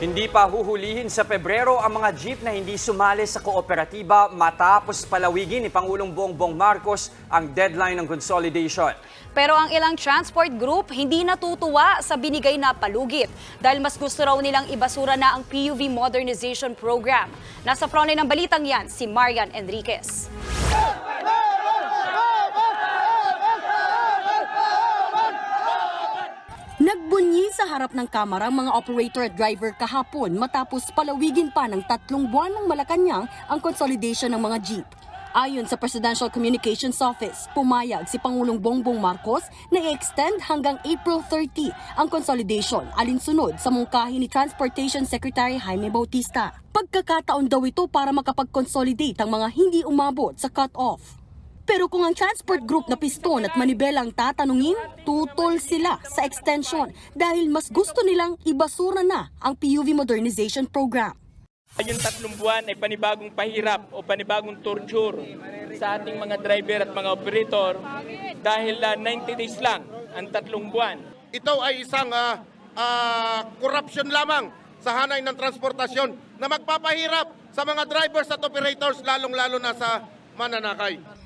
Hindi pa huhulihin sa Pebrero ang mga jeep na hindi sumali sa kooperatiba matapos palawigin ni Pangulong Bongbong Marcos ang deadline ng consolidation. Pero ang ilang transport group hindi natutuwa sa binigay na palugit dahil mas gusto raw nilang ibasura na ang PUV Modernization Program. Nasa frontline ng balitang yan si Marian Enriquez. Harap ng kamera ang mga operator at driver kahapon matapos palawigin pa ng tatlong buwan ng Malacanang ang consolidation ng mga jeep. Ayon sa Presidential Communications Office, pumayag si Pangulong Bongbong Marcos na i-extend hanggang April 30 ang consolidation alinsunod sa mungkahi ni Transportation Secretary Jaime Bautista. Pagkakataon daw ito para makapag-consolidate ang mga hindi umabot sa cut-off. Pero kung ang transport group na piston at manibela ang tatanungin, tutol sila sa extension dahil mas gusto nilang ibasura na ang PUV modernization program. Yung tatlong buwan ay panibagong pahirap o panibagong torture sa ating mga driver at mga operator dahil ah, 90 days lang ang tatlong buwan. ito ay isang ah, ah, corruption lamang sa hanay ng transportasyon na magpapahirap sa mga drivers at operators lalong-lalo na sa mananakay.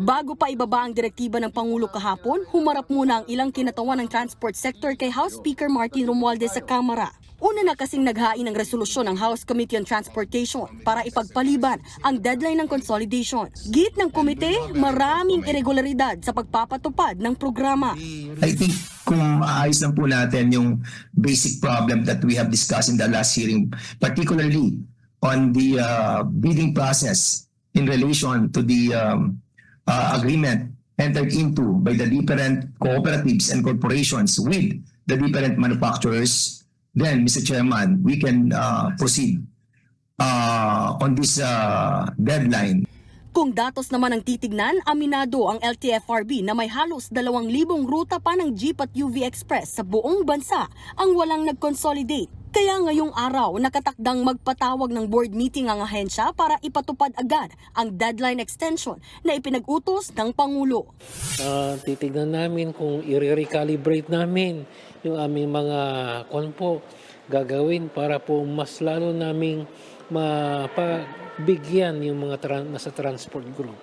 Bago pa ibaba ang direktiba ng Pangulo kahapon, humarap muna ang ilang kinatawan ng transport sector kay House Speaker Martin Romualdez sa Kamara. Una na kasing naghain ng resolusyon ng House Committee on Transportation para ipagpaliban ang deadline ng consolidation. Git ng komite, maraming irregularidad sa pagpapatupad ng programa. I think kung maayos lang po natin yung basic problem that we have discussed in the last hearing, particularly on the uh, bidding process in relation to the um, uh, agreement entered into by the different cooperatives and corporations with the different manufacturers, then, Mr. Chairman, we can uh, proceed uh, on this uh, deadline. Kung datos naman ang titignan, aminado ang LTFRB na may halos 2,000 ruta pa ng Jeep at UV Express sa buong bansa ang walang nag-consolidate. Kaya ngayong araw, nakatakdang magpatawag ng board meeting ang ahensya para ipatupad agad ang deadline extension na ipinag-utos ng Pangulo. Ah, titignan namin kung i-recalibrate namin yung aming mga kung po gagawin para po mas lalo naming mapabigyan yung mga tran- nasa transport group.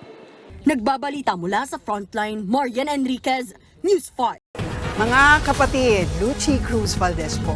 Nagbabalita mula sa Frontline, Marian Enriquez, News 5. Mga kapatid, Lucy Cruz Valdez po,